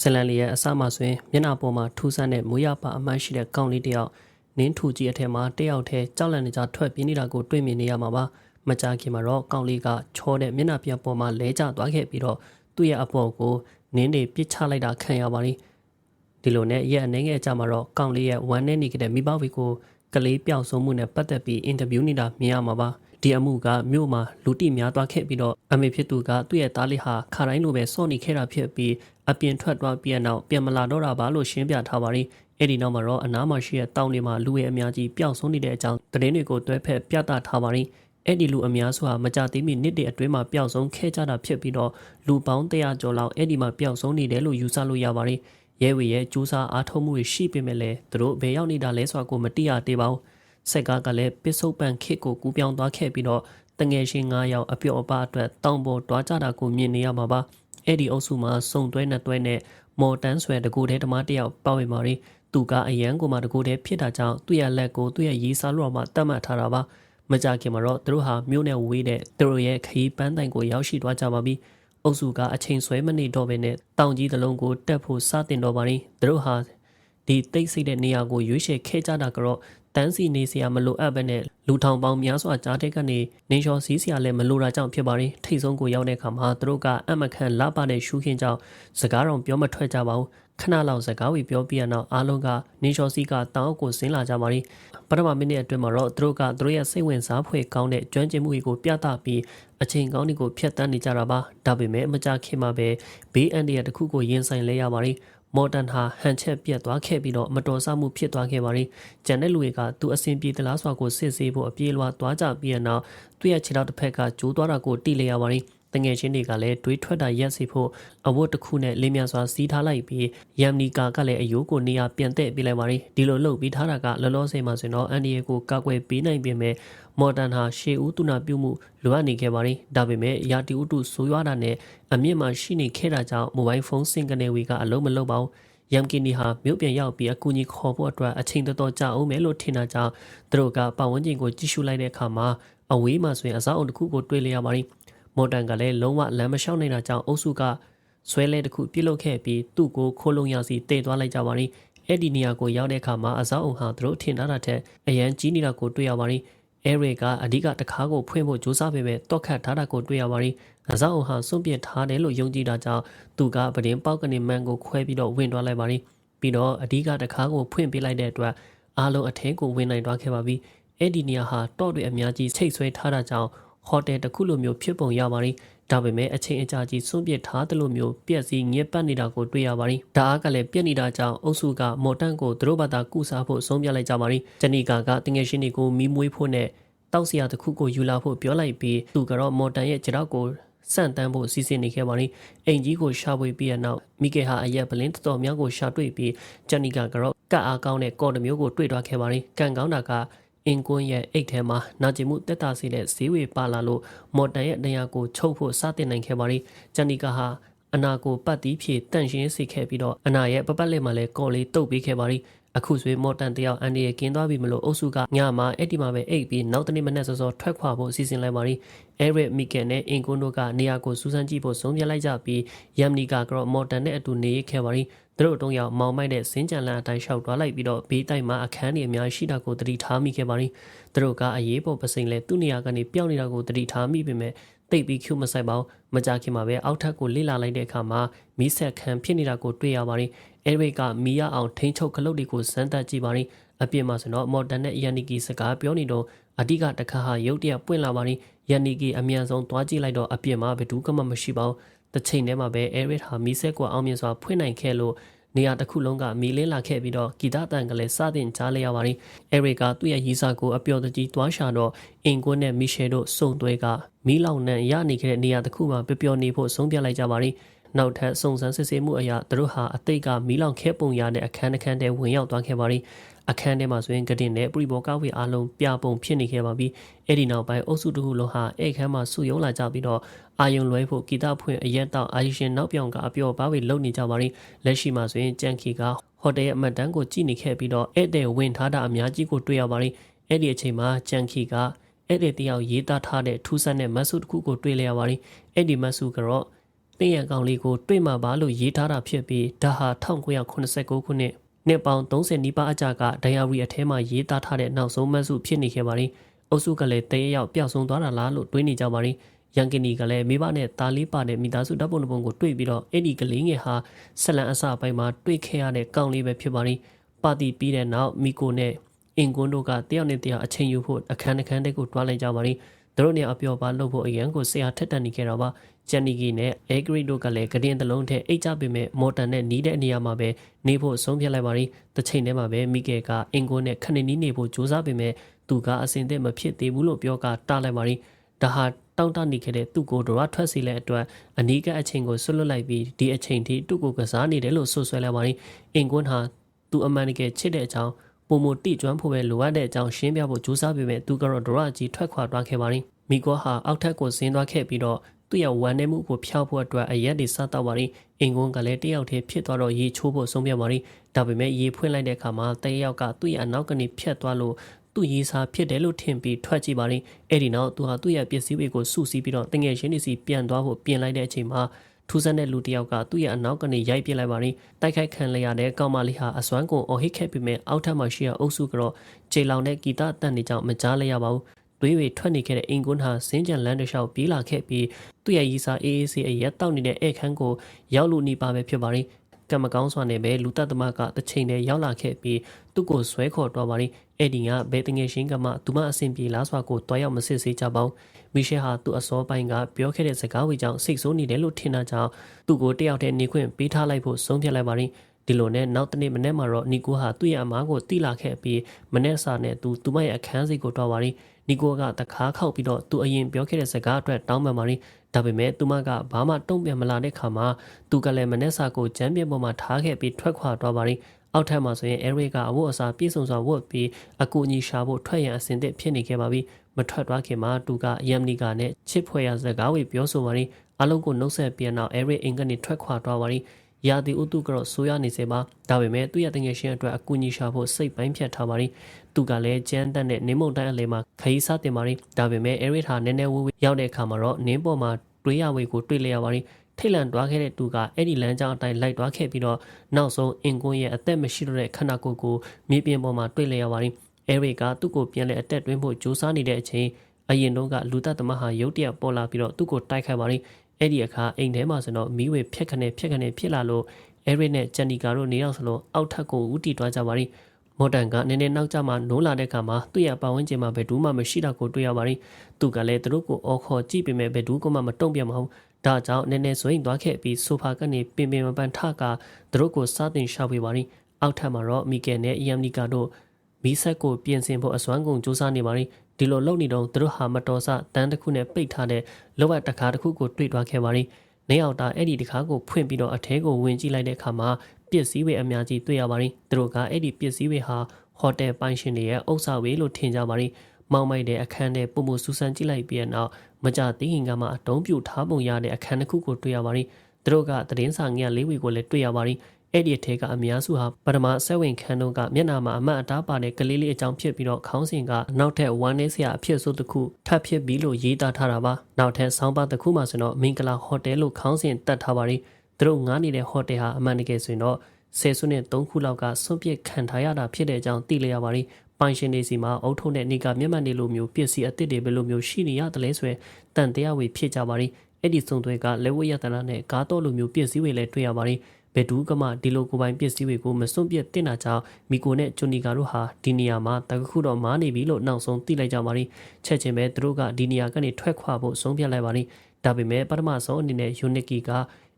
ဇလန်လီရဲ့အစမှဆိုရင်မျက်နှာပေါ်မှာထူးဆန်းတဲ့မွေးရပါအမှန်ရှိတဲ့ကောင်းလေးတစ်ယောက်နင်းထူကြီးအထက်မှာတစ်ယောက်တည်းကြောက်လန့်နေကြထွက်ပြေးနေတာကိုတွေ့မြင်နေရမှာပါမကြခင်မှာတော့ကောင်းလေးကချောတဲ့မျက်နှာပြပေါ်မှာလဲကျသွားခဲ့ပြီးတော့သူ့ရဲ့အပေါ်ကိုနင်းတွေပစ်ချလိုက်တာခံရပါလိမ့်ဒီလိုနဲ့ရဲ့အနေငယ်အကြမှာတော့ကောင်းလေးရဲ့ဝမ်းနဲ့နေခဲ့တဲ့မိဘဝီကိုကလေးပျောက်ဆုံးမှုနဲ့ပတ်သက်ပြီးအင်တာဗျူးနေတာမြင်ရမှာပါဒီအမှုကမြို့မှာလူတိများသွားခဲ့ပြီးတော့အမေဖြစ်သူကသူ့ရဲ့သားလေးဟာခါတိုင်းလိုပဲစော့နေခဲ့တာဖြစ်ပြီး အပြင်ထွက်သွားပြီးနောက်ပြန်မလာတော့တာပါလို့ရှင်းပြထားပါရီအဲ့ဒီနောက်မှာတော့အနားမှာရှိတဲ့တောင်တွေမှာလူရဲ့အများကြီးပျောက်ဆုံးနေတဲ့အကြောင်းသတင်းတွေကိုတွဲဖက်ပြသထားပါရီအဲ့ဒီလူအများစုဟာမကြသေးမီနှစ်တည်းအတွင်းမှာပျောက်ဆုံးခဲ့ကြတာဖြစ်ပြီးတော့လူပေါင်း100ကျော်လောက်အဲ့ဒီမှာပျောက်ဆုံးနေတယ်လို့ယူဆလို့ရပါရီရဲဝေရဲ့စူးစမ်းအားထုတ်မှုတွေရှိပေမဲ့လည်းသူတို့ဘယ်ရောက်နေတာလဲဆိုတာကိုမသိရသေးပါဘူးစက်ကားကလည်းပစ္စုပန်ခစ်ကိုကူးပြောင်းသွားခဲ့ပြီးတော့တငယ်ချင်း9ယောက်အပြော့အပအတွက်တောင်ပေါ်တွားကြတာကိုမြင်နေရမှာပါ အဲ့ဒီအုပ်စုမှာစုံတွဲနဲ့တွဲနဲ့မော်တန်းဆွဲတကူတဲ့ဓမ္မတယောက်ပေါ့ဝင်ပါရီသူကအရန်ကိုမှတကူတဲ့ဖြစ်တာကြောင့်သူ့ရဲ့လက်ကိုသူ့ရဲ့ရေးစားလို့မှတတ်မှတ်ထားတာပါမကြခင်မှာတော့သူတို့ဟာမြို့နယ်ဝေးတဲ့သူတို့ရဲ့ခရီးပန်းတိုင်ကိုရောက်ရှိသွားကြပါပြီအုပ်စုကအချိန်ဆွဲမနေတော့ဘဲနဲ့တောင်ကြီးတလုံးကိုတက်ဖို့စတင်တော့ပါရီသူတို့ဟာဒီတိတ်ဆိတ်တဲ့နေရာကိုရွေးချယ်ခဲ့ကြတာကတော့ တန်းစီနေစရာမလိုအပ်ဘဲနဲ့လူထောင်ပေါင်းများစွာကြားတဲ့ကနေနေလျှော်စည်းစရာလည်းမလိုတာကြောင့်ဖြစ်ပါရင်ထိတ်ဆုံးကိုရောက်တဲ့အခါမှာသူတို့ကအမခန့်လာပါတဲ့ရှူးခင်းကြောင့်စကားတော်ပြောမထွက်ကြပါဘူးခဏလောက်စကားဝေပြောပြရနောက်အားလုံးကနေလျှော်စီးကတောင်အုပ်ကိုဆင်းလာကြပါရီပထမမိနစ်အတွင်းမှာတော့သူတို့ကသူတို့ရဲ့စိတ်ဝင်စားဖွယ်ကောင်းတဲ့ကျွမ်းကျင်မှုတွေကိုပြသပြီးအချိန်ကောင်းတွေကိုဖျက်ဆီးနေကြတာပါဒါပေမဲ့မကြခင်မှာပဲဘေးအန္တရာယ်တစ်ခုကိုရင်ဆိုင်လဲရပါရီ မော်တန်ဟာဟန်ချက်ပြတ်သွားခဲ့ပြီးတော့မတော်ဆမှုဖြစ်သွားခဲ့ပါရီဂျန်တဲ့လူတွေကသူအဆင်ပြေသလားဆိုတာကိုစစ်ဆေးဖို့အပြေးလွှာသွားကြပြီးတဲ့နောက်သူ့ရဲ့ခြေထောက်တစ်ဖက်ကကျိုးသွားတာကိုတိလိုက်ရပါရီ တငယ်ချင်းတွေကလည်းတွေးထွက်တာရက်စီဖို့အဝတ်တစ်ခုနဲ့လင်းမြန်စွာစီးထားလိုက်ပြီးယမ်နီကာကလည်းအယိုးကိုနေရာပြန်တဲ့ပြလိုက်ပါရီဒီလိုလှုပ်ပြီးထားတာကလောလောဆယ်မှာဆိုတော့အန်ဒီယေကိုကောက်ွယ်ပေးနိုင်ပြင်မဲ့မော်တန်ဟာရှေဦးတူနာပြုမှုလိုအပ်နေခဲ့ပါရီဒါပေမဲ့ရာတီဥတုဆိုးရွားတာနဲ့အမြင့်မှာရှိနေခဲ့တာကြောင့်မိုဘိုင်းဖုန်းစင်ကနေဝီကအလုံးမလုံးပါဘူးယမ်ကင်နီဟာမြို့ပြန်ရောက်ပြီးအကူအညီခေါ်ဖို့အတွက်အချိန်တော်တော်ကြာအောင်မယ်လို့ထင်တာကြောင့်သူတို့ကပတ်ဝန်းကျင်ကိုကြည့်ရှုလိုက်တဲ့အခါမှာအဝေးမှာဆိုရင်အစားအုံတစ်ခုကိုတွေ့လျက်ပါရီ မော်တန်ကလည်းလုံးဝလမ်းမလျှောက်နိုင်တာကြောင့်အုပ်စုကဆွဲလဲတစ်ခုပြစ်လုတ်ခဲ့ပြီးသူ့ကိုခိုးလုံရစီတည်သွားလိုက်ကြပါရီအဲ့ဒီနေရာကိုရောက်တဲ့အခါမှာအစားအုံဟာသူတို့ထင်ထားတာထက်အရန်ကြီးနေတာကိုတွေ့ရပါရီအဲရီကအဓိကတကားကိုဖွင့်ဖို့ကြိုးစားပေမဲ့တော့ခတ်ထားတာကိုတွေ့ရပါရီအစားအုံဟာစွန့်ပစ်ထားတယ်လို့ယုံကြည်တာကြောင့်သူကပဒင်းပေါက်ကနေမန်ကိုခွဲပြီးတော့ဝင်သွားလိုက်ပါရီပြီးတော့အဓိကတကားကိုဖွင့်ပေးလိုက်တဲ့အတွက်အားလုံးအထင်းကိုဝင်နိုင်သွားခဲ့ပါပြီအဲ့ဒီနေရာဟာတော့တွေအများကြီးချိတ်ဆွဲထားတာကြောင့် ဟိုတယ်တစ်ခုလိုမျိုးဖြစ်ပုံရပါရီဒါပေမဲ့အချိန်အကြာကြီးစွန့်ပစ်ထားသလိုမျိုးပြက်စီးညစ်ပတ်နေတာကိုတွေ့ရပါရီဒါအားကလည်းပြက်နေတာကြောင့်အုပ်စုကမော်တန့်ကိုသူတို့ဘာသာကုစားဖို့ဆုံးဖြတ်လိုက်ကြပါရီဂျနီကာကတငယ်ချင်းတွေကိုမီးမွေးဖို့နဲ့တောက်စရာတစ်ခုကိုယူလာဖို့ပြောလိုက်ပြီးသူကတော့မော်တန်ရဲ့ခြေထောက်ကိုစန့်တန်းဖို့စီစဉ်နေခဲ့ပါလိအိမ်ကြီးကိုရှာဖွေပြီးတဲ့နောက်မိကေဟာအရက်ပလင်းတော်တော်များကိုရှာတွေ့ပြီးဂျန်နီကာကတော့ကတ်အားကောင်းတဲ့ကော်တမျိုးကိုတွေ့သွားခဲ့ပါလိကန်ကောင်းတာက အင်ကွန်းရဲ့အိတ်ထဲမှာနာကျင်မှုတက်တာစီတဲ့ဈေးဝေပါလာလို့မော်တန်ရဲ့နေရာကိုချုပ်ဖို့စတင်နိုင်ခဲ့ပါလိဂျန်နီကာဟာအနာကိုပတ်တီးဖြေတန့်ရှင်းစေခဲ့ပြီးတော့အနာရဲ့ပပတ်လက်မှာလည်းကော်လေးတုပ်ပေးခဲ့ပါလိအခုဆွေမော်တန်တယောက်အန်ဒီရဲ့ကင်းသွားပြီမလို့အုပ်စုကညမှာအဲ့ဒီမှာပဲအိတ်ပြီးနောက်တနေ့မနေ့စောစောထွက်ခွာဖို့အစီအစဉ်လိုက်ပါရီအဲရစ်မီကန်နဲ့အင်ကွန်တို့ကနေရာကိုစူးစမ်းကြည့်ဖို့ဆုံးဖြတ်လိုက်ကြပြီးယမ်နီကာကတော့မော်တန်နဲ့အတူနေရခဲ့ပါရီ သူတို့တုံးရောက်မောင်မိုက်တဲ့စင်းကြံလန်အတိုင်းလျှောက်သွားလိုက်ပြီးတော့ဘေးတိုက်မှာအခန်းတွေအများရှိတာကိုတတိထားမိခဲ့ပါရီသူတို့ကအရေးပေါ်ပစိန်လဲသူ့နေရာကနေပျောက်နေတာကိုတတိထားမိပေမဲ့တိတ်ပြီးကျူမဆိုင်ပါဘူးမကြခင်မှာပဲအောက်ထပ်ကိုလိလာလိုက်တဲ့အခါမှာမီးဆက်ခံဖြစ်နေတာကိုတွေ့ရပါတယ်အဲရိတ်ကမီရအောင်ထိန်းချုပ်ခလုတ်တွေကိုစမ်းသပ်ကြည့်ပါရင်အပြင်မှာဆိုတော့မော်ဒန်နဲ့ယန်နီကီစကားပြောနေတော့အဓိကတခါဟာရုတ်တရက်ပွင့်လာပါရင်ယန်နီကီအမြန်ဆုံးသွားကြည့်လိုက်တော့အပြင်မှာဘယ်သူမှမရှိပါဘူး တစ်ချိန်တည်းမှာပဲအဲရစ်ဟာမီဆက်ကိုအောင်မြင်စွာဖွင့်နိုင်ခဲ့လို့နေရာတစ်ခုလုံးကမီလင်းလာခဲ့ပြီးတော့ဂီတတန်ကလေးစတင်ကြားလိုက်ရပါတယ်။အဲရစ်ကသူ့ရဲ့ရီစာကိုအပျော်တကြီးတွားရှာတော့အင်ကွန်းနဲ့မီရှယ်တို့စုံသွဲကမီလောင်နှံရနေခဲ့တဲ့နေရာတစ်ခုမှာပျော်နေဖို့ဆုံးဖြတ်လိုက်ကြပါတယ်။ နောက်ထပ်စုံစမ်းစစ်ဆေးမှုအရာသူတို့ဟာအသိကမီးလောင်ခဲပုံရတဲ့အခန်းတစ်ခန်းထဲဝင်ရောက်သွားခဲ့ပါသည်အခန်းထဲမှာဆိုရင်ကတင်နဲ့ပရိဘောကဝေအားလုံးပြပုံဖြစ်နေခဲ့ပါပြီအဲ့ဒီနောက်ပိုင်းအုပ်စုတစ်ခုလုံးဟာအဲ့ခန်းမှာစုယုံလာကြပြီးတော့အာယုံလွဲဖို့ဂီတဖွင့်အရက်တောက်အာယရှင်နောက်ပြောင်ကအပျော်ပါးဝေလုံနေကြပါသည်လက်ရှိမှာဆိုရင်ကြန်ခီကဟိုတယ်ရဲ့အမတ်တန်းကိုကြည့်နေခဲ့ပြီးတော့ဧည့်သည်ဝင်ထားတာအများကြီးကိုတွေ့ရပါသည်အဲ့ဒီအချိန်မှာကြန်ခီကဧည့်သည်တယောက်ရေးသားထားတဲ့ထူးဆန်းတဲ့မတ်စုတစ်ခုကိုတွေ့လျက်ပါသည်အဲ့ဒီမတ်စုကတော့ ပင်ရန်ကောင်လေးကိုတွေ့မှပါလို့ရေးထားတာဖြစ်ပြီးဒါဟာ1989ခုနှစ်နှစ်ပေါင်း30နီးပါးအကြာကဒိုင်ယာရီအထဲမှာရေးသားထားတဲ့နောက်ဆုံးမှတ်စုဖြစ်နေခဲ့ပါတယ်။အုပ်စုကလည်းတရေရောက်ပျောက်ဆုံးသွားတာလားလို့တွေးနေကြပါတယ်။ရန်ကင်နီကလည်းမိဘနဲ့သားလေးပါတဲ့မိသားစုတပ်ပုံတစ်ပုံကိုတွေ့ပြီးတော့အဲ့ဒီကလေးငယ်ဟာဆက်လန်အစပိုင်းမှာတွေ့ခဲ့ရတဲ့ကောင်လေးပဲဖြစ်ပါတယ်။ပါတီပြီးတဲ့နောက်မီကိုနဲ့အင်ကွန်းတို့ကတယောက်နဲ့တယောက်အချင်းယူဖို့အခန်းတစ်ခန်းတည်းကိုတွားလိုက်ကြပါတယ်။တို့နဲ့အပြော်ပါလုပ်ဖို့အရန်ကိုဆရာထက်တန်နေခဲ့တော့ပါ ဂျန်နီကီနဲ့အဲဂရစ်တို့ကလည်းကတင်တလုံးထက်အိတ်ကြပေမဲ့မော်တန်နဲ့နီးတဲ့နေရာမှာပဲနေဖို့ဆုံးဖြတ်လိုက်ပါရီတစ်ချိန်တည်းမှာပဲမိကယ်ကအင်ကိုနဲ့ခဏနီးနေဖို့ကြိုးစားပေမဲ့သူကအစင်သက်မဖြစ်သေးဘူးလို့ပြောကတားလိုက်ပါရီဒါဟာတောင်းတနေခဲ့တဲ့သူ့ကိုဒရထွက်စီတဲ့အတွက်အနီးကအချိန်ကိုဆွတ်လွတ်လိုက်ပြီးဒီအချိန်ထိသူ့ကိုကစားနေတယ်လို့ဆိုဆွဲလိုက်ပါရီအင်ကွန်းဟာသူအမှန်တကယ်ချစ်တဲ့အကြောင်းပုံမတိကျွမ်းဖို့ပဲလိုအပ်တဲ့အကြောင်းရှင်းပြဖို့ကြိုးစားပေမဲ့သူကတော့ဒရကြီးထွက်ခွာသွားခဲ့ပါရီမိကောဟာအောက်ထက်ကိုဆင်းသွားခဲ့ပြီးတော့ သူ့ရဲ့ဝမ်းနည်းမှုကိုဖျောက်ဖို့အတွက်အရက်တွေစားတော့ပါရီအင်ကွန်းကလည်းတယောက်တည်းဖြစ်သွားတော့ရေချိုးဖို့ဆုံးဖြတ်ပါရီဒါပေမဲ့ရေဖွင့်လိုက်တဲ့အခါမှာတယောက်ကသူ့ရဲ့အနောက်ကနေဖြတ်သွားလို့သူ့ရေးစားဖြစ်တယ်လို့ထင်ပြီးထွက်ကြည့်ပါရီအဲ့ဒီနောက်သူဟာသူ့ရဲ့ပစ္စည်းတွေကိုစုစည်းပြီးတော့တငယ်ချင်းတွေစီပြန်သွားဖို့ပြင်လိုက်တဲ့အချိန်မှာထူးဆန်းတဲ့လူတစ်ယောက်ကသူ့ရဲ့အနောက်ကနေရိုက်ပစ်လိုက်ပါရီတိုက်ခိုက်ခံရတဲ့ကောင်မလေးဟာအစွမ်းကုန်အော်ဟစ်ခဲ့ပြီးမြဲအောက်ထပ်မှာရှိတဲ့အုပ်စုကတော့ခြေလောင်တဲ့ဂီတအတန်တွေကြောင့်မကြားလိုက်ရပါဘူး သွေးတွေထွက်နေခဲ့တဲ့အင်ကွန်းဟာစင်းကြံလန်းတစ်လျှောက်ပြေးလာခဲ့ပြီးသူ့ရဲ့ရီစာအေးအေးဆေးအရက်တောက်နေတဲ့ဧခန်းကိုရောက်လို့နေပါပဲဖြစ်ပါရင်ကံမကောင်းစွာနဲ့ပဲလူသက်သမားကတစ်ချိန်တည်းရောက်လာခဲ့ပြီးသူ့ကိုဆွဲခေါ်တော့ပါရင်အဲ့ဒီကဘယ်တငယ်ရှင်းကမှသူမအဆင်ပြေလားစွာကိုတွားရောက်မစစ်ဆေးကြပါဘူးမီရှယ်ဟာသူ့အစောပိုင်းကပြောခဲ့တဲ့စကားဝေကြောင့်စိတ်ဆိုးနေတယ်လို့ထင်တာကြောင့်သူ့ကိုတယောက်တည်းနေခွင့်ပေးထားလိုက်ဖို့ဆုံးဖြတ်လိုက်ပါရင်ဒီလိုနဲ့နောက်တနေ့မနေ့မှာတော့နီကိုဟာသူ့ရဲ့အမားကိုတိလာခဲ့ပြီးမနေ့စာနဲ့သူသူမရဲ့အခန်းစီကိုတွားပါရင် နီကိုကတခါခောက်ပြီးတော့သူအရင်ပြောခဲ့တဲ့စကားအတွက်တောင်းပန်ပါရင်ဒါပေမဲ့သူမကဘာမှတုံ့ပြန်မလာတဲ့ခါမှာသူကလည်းမနေ့စာကိုကျမ်းပြပေါ်မှာထားခဲ့ပြီးထွက်ခွာသွားပါရင်အောက်ထပ်မှာဆိုရင်အဲရစ်ကအဝတ်အစားပြည့်စုံစွာဝတ်ပြီးအကူအညီရှာဖို့ထွက်ရန်အစဉ်သစ်ဖြစ်နေခဲ့ပါပြီမထွက်သွားခင်မှာသူကယမ်နီကာနဲ့ချစ်ဖွဲ့ရစကားဝေပြောဆိုပါရင်အလုံးကိုနှုတ်ဆက်ပြန်တော့အဲရစ်အင်ကနေထွက်ခွာသွားပါရင်ရာသီဥတုကတော့ဆိုးရနေစေပါဒါပေမဲ့သူ့ရဲ့တငယ်ချင်းအတွက်အကူအညီရှာဖို့စိတ်ပိုင်းဖြတ်ထားပါရင် သူကလည်းကျန်းတက်တဲ့နင်းမုန်တိုင်းအလေမှာခရီးစားတင်ပါရင်ဒါပေမဲ့အဲရစ်ဟာနည်းနည်းဝေးဝေးရောက်တဲ့အခါမှာတော့နင်းပေါ်မှာတွေးရဝေးကိုတွေ့လျက်ပါရင်ထိတ်လန့်တွားခဲ့တဲ့သူကအဲ့ဒီလမ်းကြောင်းအတိုင်းလိုက်တွားခဲ့ပြီးတော့နောက်ဆုံးအင်ကွန်းရဲ့အသက်မရှိတော့တဲ့ခန္ဓာကိုယ်ကိုမြေပြင်ပေါ်မှာတွေ့လျက်ပါရင်အဲရစ်ကသူ့ကိုပြန်လဲအသက်တွင်းဖို့ကြိုးစားနေတဲ့အချိန်အရင်တော့ကလူသက်သမားဟာရုတ်တရက်ပေါ်လာပြီးတော့သူ့ကိုတိုက်ခိုက်ပါရင်အဲ့ဒီအခါအိမ်ထဲမှာဆိုတော့မီးဝေဖြက်ခနဲ့ဖြက်ခနဲ့ဖြစ်လာလို့အဲရစ်နဲ့ဂျန်နီကာတို့နေရောက်စလုံးအောက်ထပ်ကိုဦးတည်သွားကြပါရင် မော်တန်ကနည်းနည်းနောက်ကျမှနိုးလာတဲ့အခါမှာသူ့ရဲ့ပတ်ဝန်းကျင်မှာဘယ်သူမှမရှိတာကိုတွေ့ရပါရင်သူကလည်းသူတို့ကိုအော်ခေါ်ကြည့်ပေမဲ့ဘယ်သူမှမတုံ့ပြန်ပါဘူးဒါကြောင့်နည်းနည်းဆိုရင်သွားခဲ့ပြီးဆိုဖာကနေပင်ပင်မပန်ထကသူတို့ကိုစားတင်ရှောက်ပေးပါရင်အောက်ထပ်မှာတော့မီကယ်နဲ့အီယမ်နီကာတို့မီးဆက်ကိုပြင်ဆင်ဖို့အစွမ်းကုန်စူးစမ်းနေပါရင်ဒီလိုလုပ်နေတော့သူတို့ဟာမတော်ဆတန်းတစ်ခုနဲ့ပိတ်ထားတဲ့လောဘတကားတစ်ခုကိုတွေ့သွားခဲ့ပါရင်နေအောင်တာအဲ့ဒီတကားကိုဖွင့်ပြီးတော့အထဲကိုဝင်ကြည့်လိုက်တဲ့အခါမှာ ပစ္စည်းတွေအများကြီးတွေ့ရပါရင်သူတို့ကအဲ့ဒီပစ္စည်းတွေဟာဟိုတယ်ပိုင်ရှင်တွေရဲ့ဥစ္စာတွေလို့ထင်ကြပါရင်မောင်းမိုက်တဲ့အခန်းထဲပုံမစူးစမ်းကြည့်လိုက်ပြီးတော့မကြသေးခင်ကမှအတုံးပြူထားပုံရတဲ့အခန်းတစ်ခုကိုတွေ့ရပါရင်သူတို့ကသတင်းစာငယ်လေးတွေကိုလည်းတွေ့ရပါရင်အဲ့ဒီအထက်ကအများစုဟာပထမဆက်ဝင်ခန်းတို့ကမျက်နာမှာအမတ်အတားပါတဲ့ကလေးလေးအကြောင်းဖြစ်ပြီးတော့ခေါင်းစဉ်ကနောက်ထပ်ဝမ်းနေစရာအဖြစ်ဆိုတစ်ခုထပ်ဖြစ်ပြီးလို့ရေးသားထားတာပါနောက်ထပ်ဆောင်းပါတစ်ခုမှဆိုတော့မင်္ဂလာဟိုတယ်လို့ခေါင်းစဉ်တက်ထားပါရင် သူတို့ငားနေတဲ့ဟိုတယ်ဟာအမှန်တကယ်ဆိုရင်တော့ဆယ်စုနှစ်၃ခုလောက်ကစွန့်ပစ်ခံထားရတာဖြစ်တဲ့အကြောင်းသိလျက်ပါရင်ပိုင်ရှင်တွေစီမှာအုတ်ထုံနဲ့နေကမျက်မှန်တွေလိုမျိုးပစ္စည်းအသစ်တွေဘယ်လိုမျိုးရှိနေရတယ်လဲဆိုရယ်တန်တရားဝေဖြစ်ကြပါရင်အဲ့ဒီစုံတွေကလက်ဝဲရတနာနဲ့ကားတော်လိုမျိုးပစ္စည်းတွေလည်းတွေ့ရပါရင်ဘယ်သူကမှဒီလိုကိုပိုင်ပစ္စည်းတွေကိုမစွန့်ပစ်တင်တာကြောင့်မီကိုနဲ့ဂျွန်နီကာတို့ဟာဒီနေရာမှာတကခုတော့မားနေပြီလို့နောက်ဆုံးသိလိုက်ကြပါလိချက်ချင်းပဲသူတို့ကဒီနေရာကနေထွက်ခွာဖို့ဆုံးဖြတ်လိုက်ပါလိဒါပေမဲ့ပထမဆုံးအနေနဲ့ယူနစ်ကီက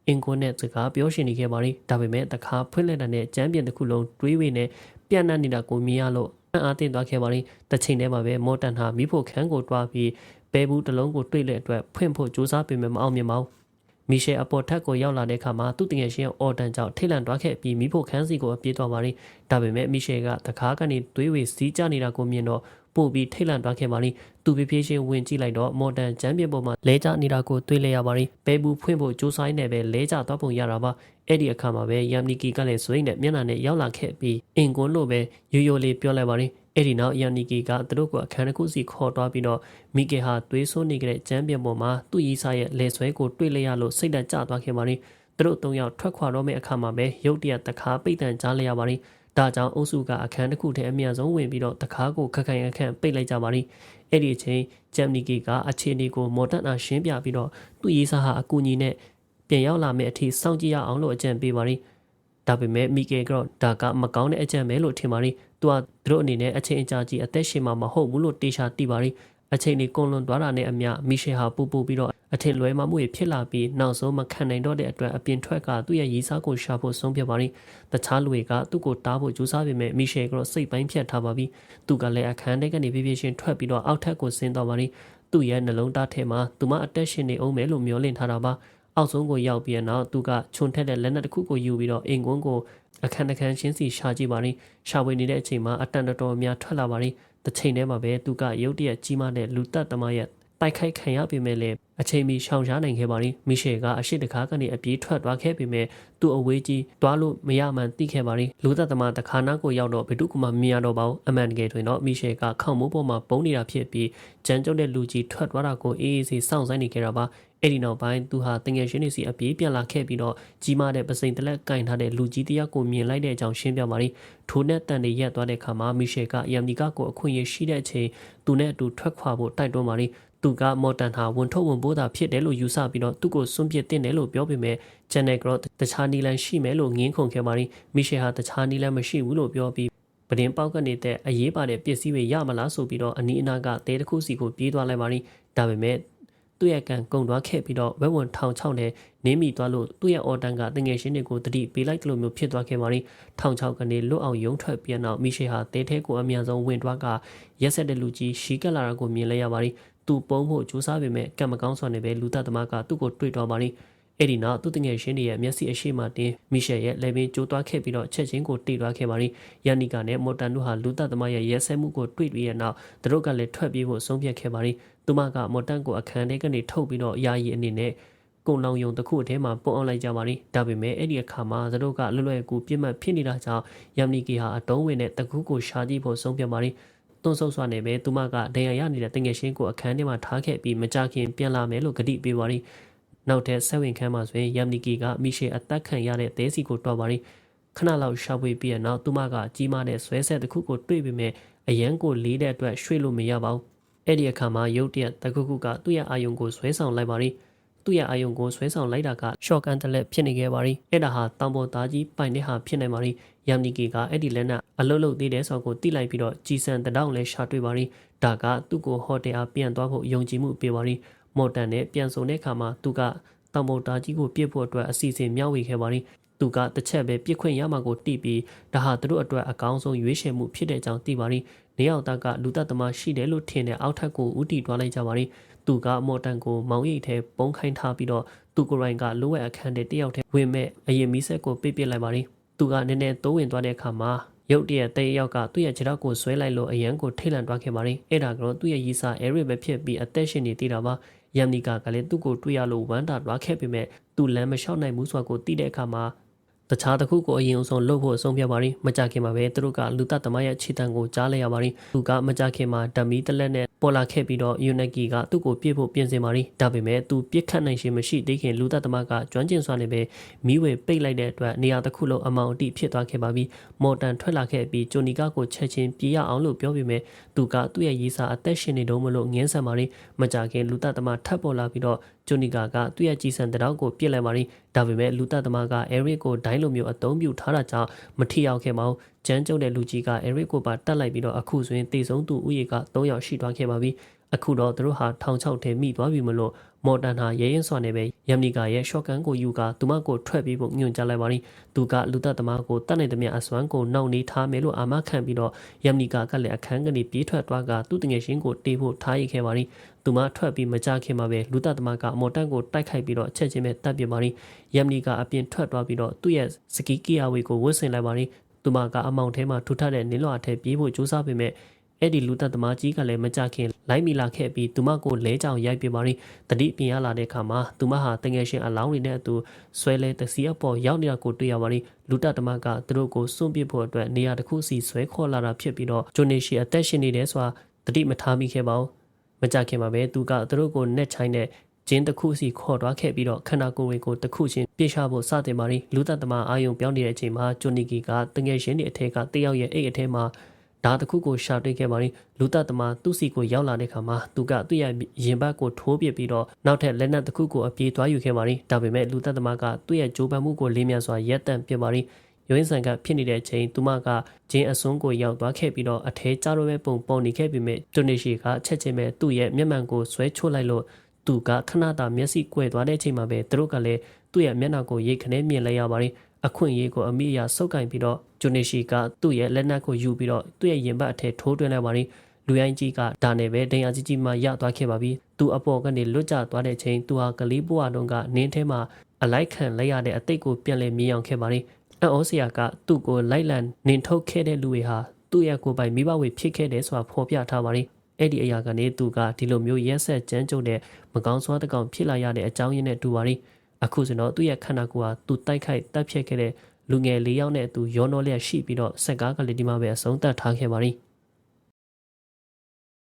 အင်ကိုနဲ့စကားပြောရှင်နေခဲ့ပါလိဒါပေမဲ့တခါဖွင့်လိုက်တဲ့နဲ့ကျမ်းပြင်တစ်ခုလုံးတွေးဝေနဲ့ပြန့်နှံ့နေတာကိုမြင်ရလို့အားတင်သွားခဲ့ပါလိတချိန်တည်းမှာပဲမော်တန်ဟာမိဖို့ခန်းကိုတွားပြီးဘဲဘူးတစ်လုံးကိုတွေ့တဲ့အတွက်ဖွင့်ဖို့ကြိုးစားပေမဲ့မအောင်မြင်ပါဘူးမီရှယ်အပေါ်ထက်ကိုရောက်လာတဲ့အခါမှာသူ့တငယ်ချင်းအော်တန်ကြောင့်ထိတ်လန့်သွားခဲ့ပြီးမိဖို့ခန်းစီကိုအပြေးသွားပါလိဒါပေမဲ့မီရှယ်ကတကားကနေသွေးဝေစီးကျနေတာကိုမြင်တော့ ပို့ပြီးထိတ်လန့်သွားခဲ့ပါလိသူပြပြချင်းဝင်ကြည့်လိုက်တော့မော်တန်ကျမ်းပြပေါ်မှာလဲကျနေတာကိုတွေ့လိုက်ရပါလိဘဲဘူးဖွင့်ဖို့ကြိုးစားနေပဲလဲကျသွားပုံရတာပါအဲ့ဒီအခါမှာပဲယမ်နီကီကလည်းဆွေးနဲ့မျက်နှာနဲ့ရောက်လာခဲ့ပြီးအင်ကွန်းလို့ပဲရိုးရိုးလေးပြောလိုက်ပါလိအဲ့ဒီနောက်ယန်နီကီကသူတို့ကိုအခန်းတစ်ခုစီခေါ်သွားပြီးတော့မီကေဟာသွေးဆိုးနေကြတဲ့ကျမ်းပြင်ပေါ်မှာသူ့ရီစာရဲ့လေဆွဲကိုတွေ့လိုက်ရလို့စိတ်ဓာတ်ကျသွားခဲ့ပါရီသူတို့သုံးယောက်ထွက်ခွာတော့မယ့်အခါမှာပဲရုတ်တရက်တခါပိတ်တန်ကြားလိုက်ရပါရီ ဒါကြောင့်အုပ်စုကအခန်းတစ်ခုထဲအမြန်ဆုံးဝင်ပြီးတော့တခါကိုခက်ခိုင်အခန့်ပိတ်လိုက်ကြပါရီအဲ့ဒီအချိန်ဂျမ်နီကီကအခြေအနေကိုမော်ဒန်နာရှင်းပြပြီးတော့သူ့ရီစာဟာအကူအညီနဲ့ပြန်ရောက်လာမယ့်အထိစောင့်ကြည့်ရအောင်လို့အကြံပေးပါရီဒါပေမဲ့မီကေကတော့ဒါကမကောင်းတဲ့အကြံပဲလို့ထင်ပါရီသူကသူတို့အနေနဲ့အချိန်အကြာကြီးအသက်ရှင်မှာမဟုတ်ဘူးလို့တေချာသိပါရီအချိန်လေးကုန်လွန်သွားတာနဲ့အမျှမီရှယ်ဟာပူပူပြီးတော့ အထင်လွဲမှမှုတွေဖြစ်လာပြီးနောက်ဆုံးမခံနိုင်တော့တဲ့အတွက်အပြင်ထွက်ကသူ့ရဲ့ရီးစားကိုရှာဖို့ဆုံးဖြတ်ပါရီတခြားလူတွေကသူ့ကိုတားဖို့ကြိုးစားပေမဲ့မီရှယ်ကတော့စိတ်ပိုင်းဖြတ်ထားပါပြီသူကလည်းအခန်းထဲကနေပြေးပြေးချင်းထွက်ပြီးတော့အောက်ထပ်ကိုဆင်းသွားပါရီသူ့ရဲ့နှလုံးသားထဲမှာသူမအသက်ရှင်နေအောင်မယ်လို့မျှော်လင့်ထားတာပါအောက်ဆုံးကိုရောက်ပြီးတော့သူကခြုံထက်တဲ့လက်နက်တစ်ခုကိုယူပြီးတော့အင်ကွန်းကိုအခန်းတစ်ခန်းချင်းစီရှာကြည့်ပါရင်ရှာဝေနေတဲ့အချိန်မှာအတန်တော်တော်များထွက်လာပါရင်တစ်ချိန်တည်းမှာပဲသူကရုတ်တရက်ကြီးမားတဲ့လူသက်သမားရဲ့တိုက်ခိုက်ခံရပေမဲ့လည်း အချိန်မီရှောင်ရှားနိုင်ခဲ့ပါရင်မီရှယ်ကအရှိတကားကနေအပြေးထွက်သွားခဲ့ပေမဲ့သူ့အဝေးကြီးတွားလို့မရမှန်သိခဲ့ပါရင်လူသက်သမားတခါနာကိုရောက်တော့ဘယ်သူကမှမမြင်တော့ပါဘူးအမှန်တကယ်တွင်တော့မီရှယ်ကခေါင်းမိုးပေါ်မှာပုံနေတာဖြစ်ပြီးကြမ်းကြုတ်တဲ့လူကြီးထွက်သွားတာကိုအေးအေးဆေးစောင့်ဆိုင်းနေကြတာပါအဲ့ဒီနောက်ပိုင်းသူဟာတငယ်ချင်းတွေစီအပြေးပြန်လာခဲ့ပြီးတော့ကြီးမားတဲ့ပစိန်တလက်ကင်ထားတဲ့လူကြီးတယောက်ကိုမြင်လိုက်တဲ့အကြောင်းရှင်းပြပါလိထိုနဲ့တန်တွေရက်သွားတဲ့အခါမှာမီရှယ်ကယမ်နီကကိုအခွင့်အရေးရှိတဲ့အချိန်သူနဲ့အတူထွက်ခွာဖို့တိုက်တွန်းပါလိ သူကမော်တန်ဟာဝန်ထုတ်ဝန်ပိုးတာဖြစ်တယ်လို့ယူဆပြီးတော့သူ့ကိုစွန့်ပစ်တင်တယ်လို့ပြောပေမဲ့ဂျန်နယ်ဂရော့တခြားနီလန်ရှိမယ်လို့ငင်းခုန်ခဲ့ပါလိမီရှယ်ဟာတခြားနီလန်မရှိဘူးလို့ပြောပြီးပဒင်းပေါက်ကနေတဲ့အရေးပါတဲ့ပစ္စည်းတွေရမလားဆိုပြီးတော့အနီးအနားကတဲတစ်ခုစီကိုပြေးသွားလိုက်ပါလိဒါပေမဲ့သူ့ရဲ့ကံကုံသွားခဲ့ပြီးတော့ဝက်ဝန်ထောင်ချောင်းနဲ့နင်းမိသွားလို့သူ့ရဲ့အော်တန်ကတငယ်ချင်းတွေကိုတတိပေးလိုက်တယ်လို့မျိုးဖြစ်သွားခဲ့ပါလိထောင်ချောင်းကနေလွတ်အောင်ယုံထွက်ပြန်တော့မိရှေဟာတဲထဲကိုအမြန်ဆုံးဝင်သွားကရက်ဆက်တဲ့လူကြီးရှီကလာတာကိုမြင်လိုက်ရပါလိ သူပုံဖို့ကြိုးစားပေမဲ့ကံမကောင်းစွာနဲ့ပဲလူသက်သမားကသူ့ကိုတွေ့တော့ပါလိအဲ့ဒီနောက်သူတငယ်ချင်းတွေရဲ့မျက်စိအရှိမတင်မီရှယ်ရဲ့လေပင်ကျိုးသွားခဲ့ပြီးတော့ချက်ချင်းကိုတိသွားခဲ့ပါရီယန်နီကာနဲ့မော်တန်တို့ဟာလူသက်သမားရဲ့ရဲဆဲမှုကိုတွေ့ပြီးတဲ့နောက်သူတို့ကလည်းထွက်ပြေးဖို့ဆုံးဖြတ်ခဲ့ပါရီသူမကမော်တန်ကိုအခန်းထဲကနေထုတ်ပြီးတော့ယာယီအနေနဲ့ကုံလောင်ယုံတစ်ခုအထဲမှာပုံအောင်လိုက်ကြပါရီဒါပေမဲ့အဲ့ဒီအခါမှာသူတို့ကလွယ်လွယ်ကူပြစ်မှတ်ဖြစ်နေတာကြောင့်ယမ်နီကီဟာအတုံးဝင်တဲ့တကူကိုရှာကြည့်ဖို့ဆုံးဖြတ်ပါရီ တွန်းဆုပ်စွာနဲ့ပဲသူမကဒဏ်ရာရနေတဲ့တငယ်ချင်းကိုအခန်းထဲမှာထားခဲ့ပြီးမကြခင်ပြန်လာမယ်လို့ကတိပေးပါရီနောက်ထပ်ဆက်ဝင်ခန်းမှာဆိုရင်ယမ်နီကီကမိရှေအသက်ခံရတဲ့သဲစီကိုတွားပါရီခဏလောက်ရှာဖွေပြီးတဲ့နောက်သူမကကြီးမားတဲ့ဆွဲဆက်တစ်ခုကိုတွေ့ပေမဲ့အရန်ကိုလေးတဲ့အတွက်ရွှေ့လို့မရပါဘူးအဲ့ဒီအခါမှာရုတ်တရက်တခုခုကသူ့ရဲ့အာယုံကိုဆွဲဆောင်လိုက်ပါရီသူ့ရဲ့အာယုံကိုဆွဲဆောင်လိုက်တာကရှော့ကန်တလက်ဖြစ်နေခဲ့ပါရီအဲ့ဒါဟာတောင်ပေါ်သားကြီးပိုင်တဲ့ဟာဖြစ်နိုင်ပါရီယမ်နီကီကအဲ့ဒီလက်နက် အလုတ်လုတ်သေးတဲ့ဆောက်ကိုတိလိုက်ပြီးတော့ကြီးစံတတောင်လဲရှာတွေ့ပါရီဒါကသူ့ကိုဟိုတယ်အားပြန်သွားဖို့ယုံကြည်မှုပေးပါရီမော်တန်နဲ့ပြန်ဆုံတဲ့အခါမှာသူကတောင်ပေါ်သားကြီးကိုပြစ်ဖို့အတွက်အစီအစဉ်မျှဝေခဲ့ပါရီသူကတစ်ချက်ပဲပြစ်ခွင့်ရမှာကိုတိပြီးဒါဟာသူတို့အတွက်အကောင်းဆုံးရွေးချယ်မှုဖြစ်တဲ့အကြောင်းသိပါရီနေရောက်သားကလူသက်သမားရှိတယ်လို့ထင်တဲ့အောက်ထပ်ကိုဥတီတွားလိုက်ကြပါရီသူကမော်တန်ကိုမောင်ရိပ်ထဲပုံခိုင်းထားပြီးတော့သူကိုယ်တိုင်ကလိုဝက်အခန်းထဲတယောက်ထဲဝင်မဲ့အရင်မီးဆက်ကိုပိတ်ပစ်လိုက်ပါရီသူကနည်းနည်းတိုးဝင်သွားတဲ့အခါမှာ ရုတ်တရက်တဲ့ရောက်ကသူ့ရဲ့ခြေထောက်ကိုဆွဲလိုက်လို့အရန်ကိုထိတ်လန့်သွားခဲ့ပါရီအဲ့ဒါကတော့သူ့ရဲ့ရီစာအဲရစ်ပဲဖြစ်ပြီးအသက်ရှင်နေသေးတာပါယမ်နီကာကလည်းသူ့ကိုတွေ့ရလို့ဝမ်းတာသွားခဲ့ပေမဲ့သူလမ်းမလျှောက်နိုင်ဘူးဆိုတာကိုသိတဲ့အခါမှာတခြားတစ်ခုကိုအရင်အဆုံးလှုပ်ဖို့အဆုံးဖြတ်ပါရီမကြခင်မှာပဲသူတို့ကလူသသမားရဲ့ခြေတံကိုကြားလိုက်ရပါရီသူကမကြခင်မှာဓမီတလက်နဲ့ ပေါ်လာခဲ့ပြီးတော့ယူနက်ကီကသူ့ကိုပြစ်ဖို့ပြင်ဆင်ပါရီဒါပေမဲ့သူပြစ်ခတ်နိုင်ခြင်းမရှိသေးခင်လူသသမားကကျွမ်းကျင်စွာနဲ့ပဲမိဝေပိတ်လိုက်တဲ့အတွက်နေရာတစ်ခုလုံးအမောင်အတိဖြစ်သွားခဲ့ပါပြီမော်တန်ထွက်လာခဲ့ပြီးဂျိုနီကာကိုချက်ချင်းပြေးရအောင်လို့ပြောပေမဲ့သူကသူ့ရဲ့ရေးစာအသက်ရှင်နေတော့မလို့ငင်းဆန်ပါရီမကြခင်လူသသမားထပ်ပေါ်လာပြီးတော့ဂျိုနီကာကသူ့ရဲ့ကြီးစံတရောက်ကိုပြစ်လိုက်ပါရီဒါပေမဲ့လူသသမားကအဲရစ်ကိုဒိုင်းလိုမျိုးအသုံးပြုထားတာကြောင့်မထိရောက်ခဲ့ပါဘူးကျန်းကျုံတဲ့လူကြီးကအဲရစ်ကိုပါတက်လိုက်ပြီးတော့အခုဆိုရင်တေဆုံးသူဥယေက3ယောက်ရှိသွားခဲ့ပါပြီ အခုတော့သူတို့ဟာထောင်ချောက်ထဲမိသွားပြီမလို့မော်တန်ဟာရဲရင်စွာနဲ့ပဲယမ်နီကာရဲ့ရှော့ကန်ကိုယူကာသူမကိုထွက်ပြီးဖို့ညွှန်ကြားလိုက်ပါရီသူကလူသက်သမားကိုတတ်နိုင်သမျှအစွမ်းကိုနှောင့်နှေးထားမယ်လို့အာမခံပြီးတော့ယမ်နီကာကလည်းအခန်းကနေပြေးထွက်သွားကသူ့တငယ်ချင်းကိုတေးဖို့ထားရခဲ့ပါရီသူမထွက်ပြီးမကြခင်မှာပဲလူသက်သမားကအမော်တန်ကိုတိုက်ခိုက်ပြီးတော့ချက်ချင်းပဲတပ်ပြပါရီယမ်နီကာအပြင်ထွက်သွားပြီးတော့သူ့ရဲ့စကီကီယာဝေကိုဝတ်ဆင်လိုက်ပါရီသူမကအမောင်ထဲမှာထူထပ်တဲ့နင်းလွှာထဲပြေးဖို့ကြိုးစားပေမဲ့ အဲ့ဒီလူသက်သမားကြီးကလည်းမကြခင်လိုက်မိလာခဲ့ပြီးသူမကိုလဲကြောင်ရိုက်ပြပါရီတတိပြင်ရလာတဲ့အခါမှာသူမဟာတငယ်ရှင်အလောင်းတွေနဲ့အတူဆွဲလဲတစီအပေါ်ရောက်နေတာကိုတွေ့ရပါရီလူသက်သမားကသူတို့ကိုစွန့်ပစ်ဖို့အတွက်နေရာတစ်ခုစီဆွဲခေါ်လာတာဖြစ်ပြီးတော့ဂျိုနေရှိအသက်ရှင်နေတယ်ဆိုတာတတိမထားမိခဲ့ပါဘူးမကြခင်မှာပဲသူကသူတို့ကိုနှက်ချိုင်းတဲ့ကျင်းတစ်ခုစီခေါ်သွားခဲ့ပြီးတော့ခန္ဓာကိုယ်တွေကိုတစ်ခုချင်းပြစ်ချဖို့စတင်ပါရီလူသက်သမားအာယုံပြောင်းနေတဲ့အချိန်မှာဂျိုနီကီကတငယ်ရှင်တွေအထက်ကတယောက်ရဲ့အိတ်အထက်မှာ ဓာတ်တစ်ခုကိုရှာတွေ့ခဲ့ပါရီလူသက်သမားသူ့စီကိုရောက်လာတဲ့ခါမှာသူကသူ့ရဲ့ရင်ဘတ်ကိုထိုးပစ်ပြီးတော့နောက်ထပ်လက်နက်တစ်ခုကိုအပြေးသွားယူခဲ့ပါရီဒါပေမဲ့လူသက်သမားကသူ့ရဲ့ဂျိုးပန်မှုကိုလေးမြန်စွာရက်တန့်ပြပါရီရုံးရင်ဆန်ကဖြစ်နေတဲ့အချိန်သူမကဂျင်းအစွန်းကိုရောက်သွားခဲ့ပြီးတော့အထဲကျတော့ပဲပုံပုံနေခဲ့ပြီးမြတွနေရှိကချက်ချင်းပဲသူ့ရဲ့မျက်မှန်ကိုဆွဲချိုးလိုက်လို့သူကခဏတာမျက်စိကွယ်သွားတဲ့အချိန်မှာပဲသူတို့ကလည်းသူ့ရဲ့မျက်နှာကိုရိတ်ခနဲမြင်လိုက်ရပါတယ် အခွင့်အရေးကိုအမိအယဆုပ်ကင်ပြီးတော့ဂျိုနေရှိကသူ့ရဲ့လက်နက်ကိုယူပြီးတော့သူ့ရဲ့ရင်ဘတ်အထက်ထိုးတွင်းလိုက်ပါတယ်လူရိုင်းကြီးကဒါနဲ့ပဲဒိန်အားကြီးကြီးမှရသွားခဲ့ပါပြီသူအပေါ်ကနေလွတ်ကျသွားတဲ့အချိန်သူဟာကလေးဘွားတုန်းကနင်းထဲမှာအလိုက်ခံလိုက်ရတဲ့အတိတ်ကိုပြန်လည်မြင်အောင်ခဲ့ပါတယ်အံ့ဩစရာကသူ့ကိုလိုက်လံနင်ထုတ်ခဲ့တဲ့လူတွေဟာသူ့ရဲ့ကိုယ်ပိုင်မိဘဝေဖြစ်ခဲ့တယ်ဆိုတာဖော်ပြထားပါတယ်အဲ့ဒီအရာကနေသူကဒီလိုမျိုးရက်ဆက်ကြမ်းကြုတ်တဲ့မကောင်းစွာတကောင်ဖြစ်လာရတဲ့အကြောင်းရင်းနဲ့တူပါရီ အခုဆိုတော့သူ့ရဲ့ခန္ဓာကိုယ်ဟာသူတိုက်ခိုက်တပ်ဖြတ်ခဲ့တဲ့လူငယ်၄ယောက်နဲ့အတူရောနှောလျက်ရှိပြီးတော့စက်ကားကလေးဒီမှာပဲအဆုံးသတ်ထားခဲ့ပါရီ။